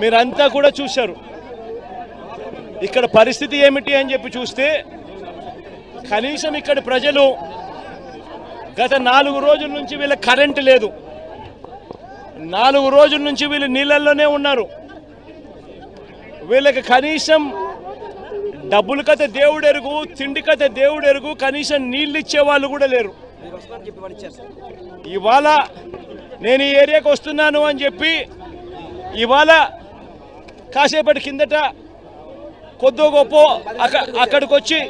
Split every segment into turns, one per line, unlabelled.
మీరంతా కూడా చూశారు. ఇక్కడ పరిస్థితి ఏమిటి అని చెప్పి చూస్తే కనీసం ఇక్కడ ప్రజలు గత నాలుగు రోజుల నుంచి వీళ్ళ కరెంటు లేదు. నాలుగు రోజుల నుంచి వీళ్ళు నీళ్ళల్లోనే ఉన్నారు. వీళ్ళకి కనీసం డబ్బులు కథ దేవుడు ఎరుగు తిండి కథ దేవుడు ఎరుగు కనీసం నీళ్ళు ఇచ్చే వాళ్ళు కూడా లేరు. ఇవాళ నేను ఈ ఏరియాకి వస్తున్నాను అని చెప్పి ఇవాళ కాసేపటి కిందట కొద్దో గొప్ప అక్కడికి వచ్చి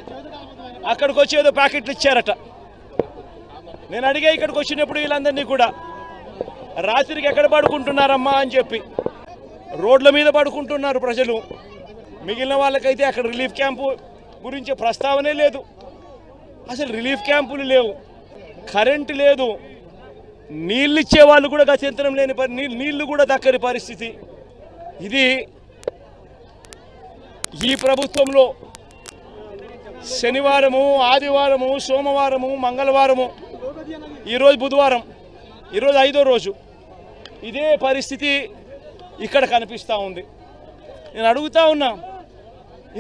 అక్కడికి వచ్చి ఏదో ప్యాకెట్లు ఇచ్చారట. నేను అడిగా ఇక్కడికి వచ్చినప్పుడు వీళ్ళందరినీ కూడా రాత్రికి ఎక్కడ పడుకుంటున్నారమ్మా అని చెప్పి రోడ్ల మీద పడుకుంటున్నారు ప్రజలు. మిగిలిన వాళ్ళకైతే అక్కడ రిలీఫ్ క్యాంపు గురించి ప్రస్తావనే లేదు. అసలు రిలీఫ్ క్యాంపులు లేవు. కరెంటు లేదు. నీళ్ళు ఇచ్చే వాళ్ళు కూడా గత్యంతరం లేని పరి నీళ్ళు కూడా దక్కని పరిస్థితి. ఇది ఈ ప్రభుత్వంలో శనివారము ఆదివారము సోమవారము మంగళవారము ఈరోజు బుధవారం ఈరోజు ఐదో రోజు. ఇదే పరిస్థితి ఇక్కడ కనిపిస్తూ ఉంది. నేను అడుగుతా ఉన్నా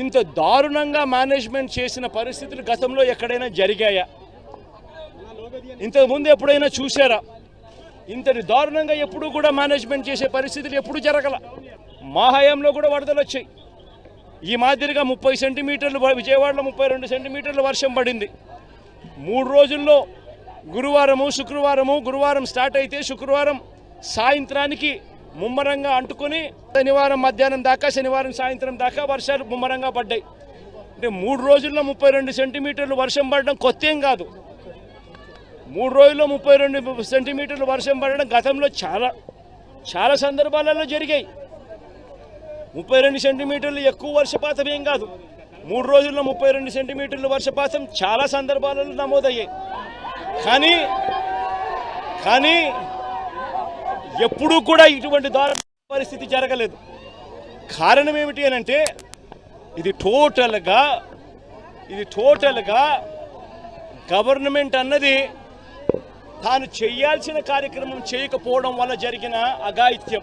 ఇంత దారుణంగా మేనేజ్మెంట్ చేసిన పరిస్థితులు గతంలో ఎక్కడైనా జరిగాయా? ఇంతకుముందు ఎప్పుడైనా చూసారా ఇంతటి దారుణంగా ఎప్పుడూ కూడా మేనేజ్మెంట్ చేసే పరిస్థితులు ఎప్పుడూ జరగల. మా హయాంలో కూడా వరదలు వచ్చాయి. ఈ మాదిరిగా ముప్పై సెంటీమీటర్లు విజయవాడలో ముప్పై రెండు సెంటీమీటర్లు వర్షం పడింది. మూడు రోజుల్లో గురువారము శుక్రవారము గురువారం స్టార్ట్ అయితే శుక్రవారం సాయంత్రానికి ముమ్మరంగా అంటుకొని శనివారం మధ్యాహ్నం దాకా శనివారం సాయంత్రం దాకా వర్షాలు ముమ్మరంగా పడ్డాయి. అంటే మూడు రోజుల్లో ముప్పై రెండు సెంటీమీటర్లు వర్షం పడడం కొత్త ఏం కాదు. మూడు రోజుల్లో ముప్పై రెండు సెంటీమీటర్లు వర్షం పడడం గతంలో చాలా చాలా సందర్భాలలో జరిగాయి. ముప్పై రెండు సెంటీమీటర్లు ఎక్కువ వర్షపాతం ఏం కాదు. మూడు రోజుల్లో ముప్పై రెండు సెంటీమీటర్లు వర్షపాతం చాలా సందర్భాలలో నమోదయ్యాయి. కానీ కానీ ఎప్పుడూ కూడా ఇటువంటి దారుణ పరిస్థితి జరగలేదు. కారణం ఏమిటి అని అంటే ఇది టోటల్గా ఇది టోటల్గా గవర్నమెంట్ అన్నది తాను చేయాల్సిన కార్యక్రమం చేయకపోవడం వల్ల జరిగిన అఘాయిత్యం.